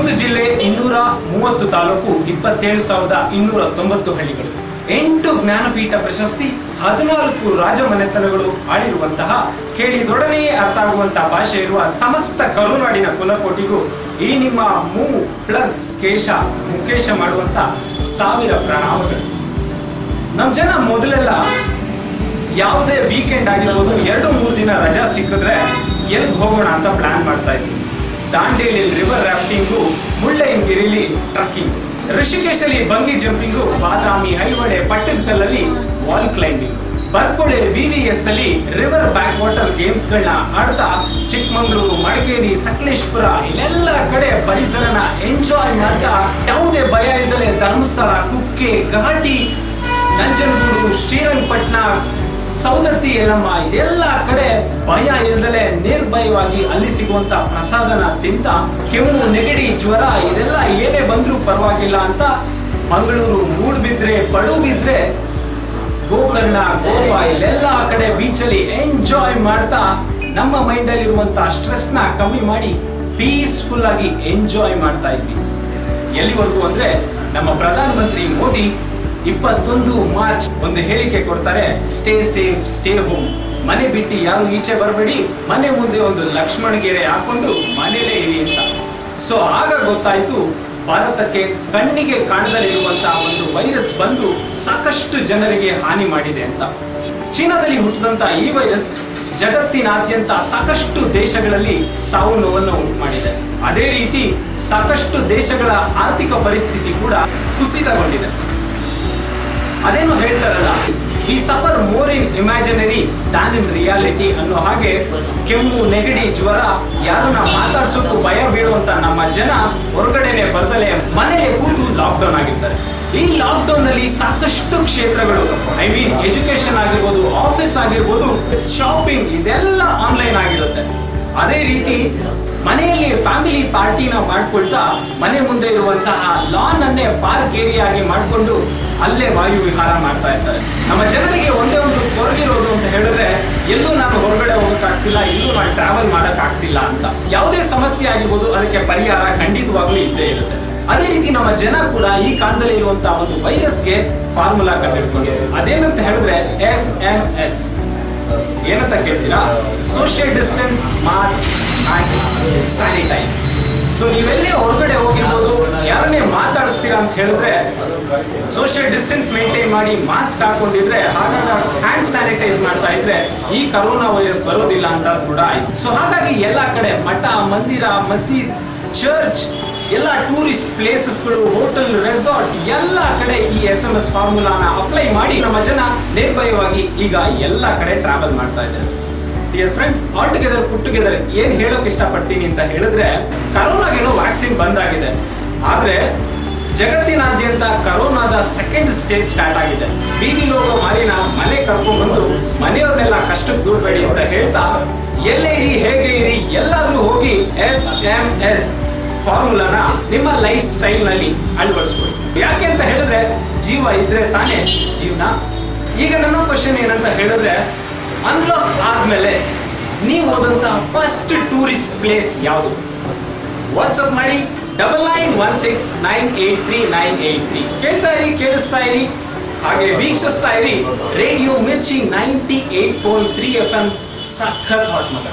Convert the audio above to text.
ಹನ್ನೊಂದು ಜಿಲ್ಲೆ ಇನ್ನೂರ ಮೂವತ್ತು ತಾಲೂಕು ಇಪ್ಪತ್ತೇಳು ಸಾವಿರದ ಇನ್ನೂರ ತೊಂಬತ್ತು ಹಳ್ಳಿಗಳು. ಎಂಟು ಜ್ಞಾನಪೀಠ ಪ್ರಶಸ್ತಿ, ಹದಿನಾಲ್ಕು ರಾಜಮನೆತನಗಳು ಆಡಿರುವಂತಹ ಕೇಳಿದೊಡನೆಯೇ ಅರ್ಥ ಆಗುವಂತಹ ಭಾಷೆ ಇರುವ ಸಮಸ್ತ ಕರುನಾಡಿನ ಕುಲಕೋಟಿಗೂ ಈ ನಿಮ್ಮ ಮೂ ಪ್ಲಸ್ ಕೇಶ, ಮುಕೇಶ ಮಾಡುವಂತ ಸಾವಿರ ಪ್ರಣಾಮಗಳು. ನಮ್ ಜನ ಮೊದಲೆಲ್ಲ ಯಾವುದೇ ವೀಕೆಂಡ್ ಆಗಿರ್ಬೋದು, ಎರಡು ಮೂರು ದಿನ ರಜಾ ಸಿಕ್ಕಿದ್ರೆ ಎಲ್ಲಿಗೆ ಹೋಗೋಣ ಅಂತ ಪ್ಲಾನ್ ಮಾಡ್ತಾ ಇದ್ವಿ. ದಾಂಡೇಲಿ ರಿವರ್ ರಾಫ್ಟಿಂಗು ಮುಳ್ಳಯ್ಯನಗಿರಿಲಿ ಟ್ರಕ್ಕಿಂಗ್ ಋಷಿಕೇಶಲ್ಲಿ ಬಂಗಿ ಜಂಪಿಂಗು ಬಾದಾಮಿ ಐಹೊಳೆ ಪಟ್ಟದಕಲ್ಲಲ್ಲಿ ವಾಲ್ ಕ್ಲೈಂಬಿಂಗ್ ಬರ್ಕೊಳೆ ವಿ ವಿ ಎಸ್ ಅಲ್ಲಿ ರಿವರ್ ಬ್ಯಾಕ್ ವಾಟರ್ ಗೇಮ್ಸ್ ಗಳನ್ನ ಆಡ್ತಾ ಚಿಕ್ಕಮಂಗ್ಳೂರು, ಮಡಿಕೇರಿ, ಸಕಲೇಶ್ಪುರ, ಇಲ್ಲೆಲ್ಲ ಕಡೆ ಪರಿಸರನ ಎಂಜಾಯ್ ಮಾಡ್ತಾ ಯಾವುದೇ ಭಯ ಇಲ್ಲದೆ ಧರ್ಮಸ್ಥಳ, ಕುಕ್ಕೆ ಘಾಟಿ ನಂಜನಗೂಡು ಶ್ರೀರಂಗಪಟ್ಟಣ ಸೌದತ್ತಿ ಎಲ್ಲಮ್ಮ ಇದೆಲ್ಲ ಕಡೆ ಭಯ ಇಲ್ದಲೆ ನಿರ್ಭಯವಾಗಿ ಅಲ್ಲಿ ಸಿಗುವಂತ ಪ್ರಸಾದನ ತಿಂತ, ಕೆಮ್ಮು, ನೆಗಡಿ, ಜ್ವರ, ಇದೆಲ್ಲ ಏನೇ ಬಂದ್ರೂ ಪರವಾಗಿಲ್ಲ ಅಂತ ಮಂಗಳೂರು ಮೂಡ್ಬಿದ್ರೆ ಪಡುಬಿದ್ರೆ ಗೋಕರ್ಣ, ಗೋವಾ, ಇಲ್ಲೆಲ್ಲ ಕಡೆ ಬೀಚಲ್ಲಿ ಎಂಜಾಯ್ ಮಾಡ್ತಾ ನಮ್ಮ ಮೈಂಡ್ ಅಲ್ಲಿ ಇರುವಂತ ಸ್ಟ್ರೆಸ್ನ ಕಮ್ಮಿ ಮಾಡಿ ಪೀಸ್ಫುಲ್ ಆಗಿ ಎಂಜಾಯ್ ಮಾಡ್ತಾ ಇದ್ವಿ. ಎಲ್ಲಿವರೆಗೂ ಅಂದ್ರೆ ನಮ್ಮ ಪ್ರಧಾನಮಂತ್ರಿ ಮೋದಿ ಇಪ್ಪತ್ತೊಂದು ಮಾರ್ಚ್ ಒಂದು ಹೇಳಿಕೆ ಕೊಡ್ತಾರೆ ಸ್ಟೇ ಸೇಫ್ ಸ್ಟೇ ಹೋಮ್ ಮನೆ ಬಿಟ್ಟು ಯಾರು ಈಚೆ ಬರಬೇಡಿ, ಮನೆ ಮುಂದೆ ಒಂದು ಲಕ್ಷ್ಮಣ ಗೆರೆ ಹಾಕೊಂಡು ಮನೆಯಲ್ಲೇ ಇರಿ ಅಂತ. ಸೊ ಆಗ ಗೊತ್ತಾಯ್ತು, ಭಾರತಕ್ಕೆ ಕಣ್ಣಿಗೆ ಕಾಣದಲ್ಲಿರುವಂತಹ ಒಂದು ವೈರಸ್ ಬಂದು ಸಾಕಷ್ಟು ಜನರಿಗೆ ಹಾನಿ ಮಾಡಿದೆ ಅಂತ. ಚೀನಾದಲ್ಲಿ ಹುಟ್ಟಿದಂತ ಈ ವೈರಸ್ ಜಗತ್ತಿನಾದ್ಯಂತ ಸಾಕಷ್ಟು ದೇಶಗಳಲ್ಲಿ ಸಾವು ನೋವನ್ನು ಉಂಟು ಮಾಡಿದೆ ಅದೇ ರೀತಿ ಸಾಕಷ್ಟು ದೇಶಗಳ ಆರ್ಥಿಕ ಪರಿಸ್ಥಿತಿ ಕೂಡ ಕುಸಿತಗೊಂಡಿದೆ. ಅದೇನು ಹೇಳ್ತಾರಲ್ಲ, ಈ suffer more in imaginary than in reality ಅನ್ನೋ ಹಾಗೆ ಕೆಮ್ಮು, ನೆಗಡಿ, ಜ್ವರ, ಯಾರನ್ನ ಮಾತಾಡ್ಸೋಕ್ಕೂ ಭಯ ಬೀಳುವಂತ ನಮ್ಮ ಜನ ಹೊರಗಡೆನೆ ಬರ್ದಲೆ ಮನೇಲೆ ಕೂತು ಲಾಕ್ಡೌನ್ ಆಗಿರ್ತಾರೆ. ಈ ಲಾಕ್ಡೌನ್ನಲ್ಲಿ ಸಾಕಷ್ಟು ಕ್ಷೇತ್ರಗಳು ಐ ಮೀನ್ ಎಜುಕೇಶನ್ ಆಗಿರ್ಬೋದು ಆಫೀಸ್ ಆಗಿರ್ಬೋದು ಶಾಪಿಂಗ್ ಇದೆಲ್ಲ ಆನ್ಲೈನ್ ಆಗಿರುತ್ತೆ. ಅದೇ ರೀತಿ ಮನೆಯಲ್ಲಿ ಫ್ಯಾಮಿಲಿ ಪಾರ್ಟಿನ ಮಾಡ್ಕೊಳ್ತಾ ಮನೆ ಮುಂದೆ ಇರುವಂತಹ ಲಾನ್ ಅನ್ನೇ ಪಾರ್ಕ್ ಏರಿಯಾಗಿ ಮಾಡಿಕೊಂಡು ಅಲ್ಲೇ ವಾಯು ವಿಹಾರ ಮಾಡ್ತಾ ಇರ್ತಾರೆ. ನಮ್ಮ ಜನರಿಗೆ ಒಂದೇ ಒಂದು ಕೊರಗಿರೋದು ಅಂತ ಹೇಳಿದ್ರೆ, ಎಲ್ಲೂ ನಾನು ಹೊರಗಡೆ ಹೋಗೋಕ್ಕಾಗ್ತಿಲ್ಲ, ಎಲ್ಲೂ ನಾನು ಟ್ರಾವೆಲ್ ಮಾಡೋಕ್ಕಾಗ್ತಿಲ್ಲ ಅಂತ. ಯಾವುದೇ ಸಮಸ್ಯೆ ಆಗಿರ್ಬೋದು, ಅದಕ್ಕೆ ಪರಿಹಾರ ಖಂಡಿತವಾಗ್ಲೂ ಇದ್ದೇ ಇರುತ್ತೆ. ಅದೇ ರೀತಿ ನಮ್ಮ ಜನ ಕೂಡ ಈ ಕಾಲದಲ್ಲಿ ಇರುವಂತಹ ಒಂದು ವೈರಸ್ಗೆ ಫಾರ್ಮುಲಾ ಕಂಡುಹಿಡ್ಕೊಂಡು ಅದೇನಂತ ಹೇಳಿದ್ರೆ ಎಸ್ ಎಂ ಎಸ್ ಏನಂತ ಕೇಳ್ತೀರಾ? Social distance mask and sanitise so ನೀವೆಲ್ಲೇ ಹೊರಗಡೆ ಹೋಗಿರ್ಬೋದು, ಯಾರನ್ನೇ ಮಾತಾಡಿಸ್ತೀರಾ ಅಂತ ಹೇಳಿದ್ರೆ ಸೋಷಿಯಲ್ ಡಿಸ್ಟೆನ್ಸ್ ಮೇಂಟೈನ್ ಮಾಡಿ ಮಾಸ್ಕ್ ಹಾಕೊಂಡಿದ್ರೆ ಹಾಗಾದ ಹ್ಯಾಂಡ್ ಸ್ಯಾನಿಟೈಸ್ ಮಾಡ್ತಾ ಇದ್ರೆ, ಈ ಕರೋನಾ ವೈರಸ್ ಬರೋದಿಲ್ಲ ಅಂತ ಕೂಡ ಆಯ್ತು. ಸೊ ಹಾಗಾಗಿ ಎಲ್ಲ ಕಡೆ ಮಠ, ಮಂದಿರ, ಮಸೀದ್ ಚರ್ಚ್ ಎಲ್ಲ ಟೂರಿಸ್ಟ್ ಪ್ಲೇಸಸ್ಗಳು ಹೋಟೆಲ್ ರೆಸಾರ್ಟ್ ಎಲ್ಲ ಕಡೆ ಈ ಎಸ್ ಎಂ ಎಸ್ ಫಾರ್ಮುಲಾನ ಅಪ್ಲೈ ಮಾಡಿ ನಮ್ಮ ಜನ ನಿರ್ಭಯವಾಗಿ ಈಗ ಎಲ್ಲ ಕಡೆ ಟ್ರಾವೆಲ್ ಮಾಡ್ತಾ ಇದ್ದಾರೆ. Dear friends all together put together ಏನ್ ಹೇಳೋಕೆ ಇಷ್ಟಪಡ್ತೀನಿ ಅಂತ ಹೇಳಿದ್ರೆ, ಕರೋನಾಗೇನೋ ವ್ಯಾಕ್ಸಿನ್ ಬಂದಾಗಿದೆ. ಆದ್ರೆ, ಜಗತ್ತಿನಾದ್ಯಂತ ಕರೋನಾದ ಸೆಕೆಂಡ್ ಸ್ಟೇಜ್ ಸ್ಟಾರ್ಟ್ ಆಗಿದೆ. ಬೀದಿ ಲೋಕ ಮಾರಿನ ಮನೆ ಕರ್ಕೊಂಡು ಬಂದು ಮನೆಯವ್ರನ್ನೆಲ್ಲ ಕಷ್ಟಕ್ಕೆ ದೂರಬೇಡಿ ಅಂತ ಹೇಳ್ತಾ, ಎಲ್ಲೇ ಇರಿ, ಹೇಗೆ ಇರಿ, ಎಲ್ಲಾದ್ರೂ ಹೋಗಿ ಎಸ್ ಎಂ ಎಸ್ ಫಾರ್ಮುಲಾನ ನಿಮ್ಮ ಲೈಫ್ ಸ್ಟೈಲ್ನಲ್ಲಿ ಅಳವಡಿಸ್ಕೊಳ್ಳಿ. ಯಾಕೆ ಅಂತ ಹೇಳಿದ್ರೆ, ಜೀವ ಇದ್ರೆ ತಾನೇ ಜೀವನ. ಈಗ ನನ್ನ ಕ್ವಶನ್ ಏನಂತ ಹೇಳಿದ್ರೆ ಅನ್ಲಾಕ್ ಆದ್ಮೇಲೆ ನೀವು ಹೋದಂತಹ ಫಸ್ಟ್ ಟೂರಿಸ್ಟ್ ಪ್ಲೇಸ್ ಯಾವುದು? ವಾಟ್ಸಪ್ ಮಾಡಿ double nine one six nine eight three nine eight three ಕೇಳ್ತಾ ಇರಿ, ಕೇಳಿಸ್ತಾ ಇರಿ. ಹಾಗೆ ವೀಕ್ಷಿಸ್ತಾ ಇರಿ, radio Mirchi ninety eight point three F M ಸಖತ್ ಹಾಟ್ ಮಗ.